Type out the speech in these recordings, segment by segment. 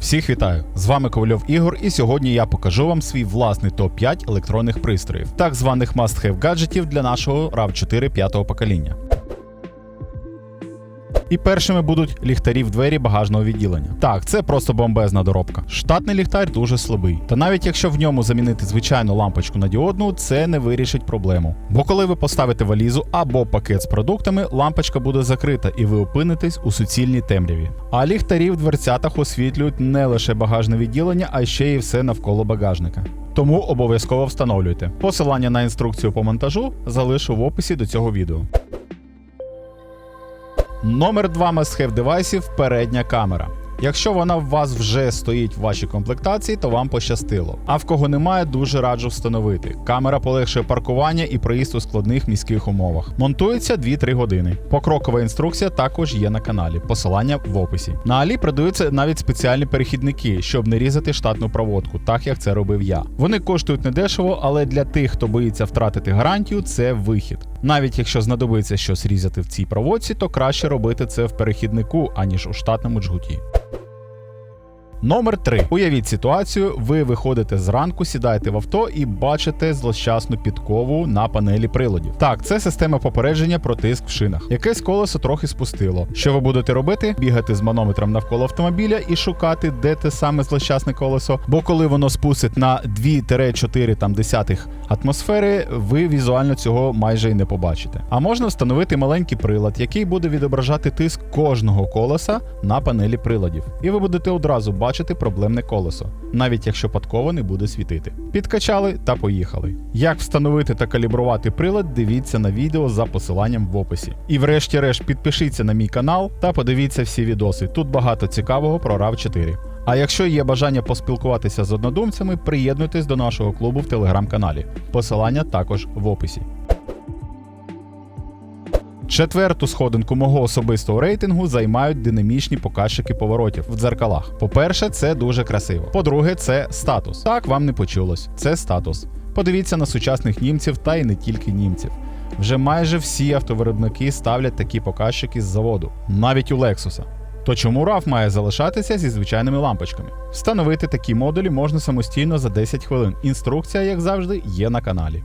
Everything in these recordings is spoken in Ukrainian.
Всіх вітаю! З вами Ковальов Ігор, і сьогодні я покажу вам свій власний топ-5 електронних пристроїв, так званих must-have гаджетів для нашого RAV4 п'ятого покоління. І першими будуть ліхтарі в двері багажного відділення. Так, це просто бомбезна доробка. Штатний ліхтар дуже слабий. Та навіть якщо в ньому замінити звичайну лампочку на діодну, це не вирішить проблему. Бо коли ви поставите валізу або пакет з продуктами, лампочка буде закрита і ви опинитесь у суцільній темряві. А ліхтарі в дверцятах освітлюють не лише багажне відділення, а ще й все навколо багажника. Тому обов'язково встановлюйте. Посилання на інструкцію по монтажу залишу в описі до цього відео. Номер 2 must-have девайсів передня камера. Якщо вона в вас вже стоїть в вашій комплектації, то вам пощастило. А в кого немає, дуже раджу встановити. Камера полегшує паркування і проїзд у складних міських умовах. Монтується 2-3 години. Покрокова інструкція також є на каналі. Посилання в описі. На Алі продаються навіть спеціальні перехідники, щоб не різати штатну проводку, так як це робив я. Вони коштують недешево, але для тих, хто боїться втратити гарантію, це вихід. Навіть якщо знадобиться щось різати в цій проводці, то краще робити це в перехіднику, аніж у штатному джгуті. Номер 3. Уявіть ситуацію, ви виходите зранку, сідаєте в авто і бачите злощасну підкову на панелі приладів. Так, це система попередження про тиск в шинах. Якесь колесо трохи спустило. Що ви будете робити? Бігати з манометром навколо автомобіля і шукати, де те саме злощасне колесо. Бо коли воно спустить на 2-4 там десятих атмосфери, ви візуально цього майже й не побачите. А можна встановити маленький прилад, який буде відображати тиск кожного колеса на панелі приладів. І ви будете одразу бачити проблемне колесо, навіть якщо подково не буде світити. Підкачали та поїхали. Як встановити та калібрувати прилад, дивіться на відео за посиланням в описі. І врешті-решт підпишіться на мій канал та подивіться всі відоси. Тут багато цікавого про RAV4. А якщо є бажання поспілкуватися з однодумцями, приєднуйтесь до нашого клубу в телеграм-каналі. Посилання також в описі. Четверту сходинку мого особистого рейтингу займають динамічні показчики поворотів в дзеркалах. По-перше, це дуже красиво. По-друге, це статус. Так вам не почулось. Це статус. Подивіться на сучасних німців та й не тільки німців. Вже майже всі автовиробники ставлять такі показчики з заводу, навіть у Lexus. То чому RAV має залишатися зі звичайними лампочками? Встановити такі модулі можна самостійно за 10 хвилин. Інструкція, як завжди, є на каналі.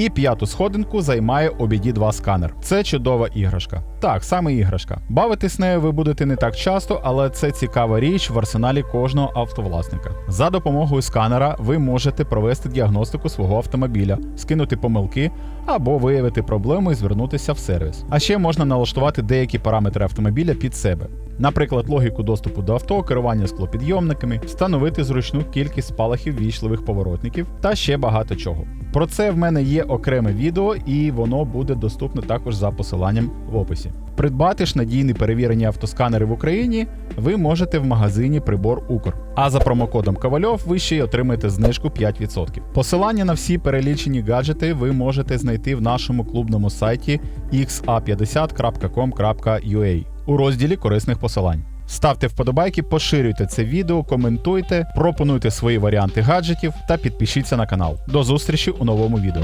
І п'яту сходинку займає обіді 2 сканер. Це чудова іграшка. Так, саме іграшка. Бавитись нею ви будете не так часто, але це цікава річ в арсеналі кожного автовласника. За допомогою сканера ви можете провести діагностику свого автомобіля, скинути помилки або виявити проблему і звернутися в сервіс. А ще можна налаштувати деякі параметри автомобіля під себе. Наприклад, логіку доступу до авто, керування склопідйомниками, встановити зручну кількість спалахів вічливих поворотників та ще багато чого. Про це в мене є окреме відео, і воно буде доступне також за посиланням в описі. Придбати ж надійні перевірені автосканери в Україні ви можете в магазині Прибор Укр. А за промокодом Ковальов ви ще й отримаєте знижку 5%. Посилання на всі перелічені гаджети ви можете знайти в нашому клубному сайті xa50.com.ua у розділі корисних посилань. Ставте вподобайки, поширюйте це відео, коментуйте, пропонуйте свої варіанти гаджетів та підпишіться на канал. До зустрічі у новому відео.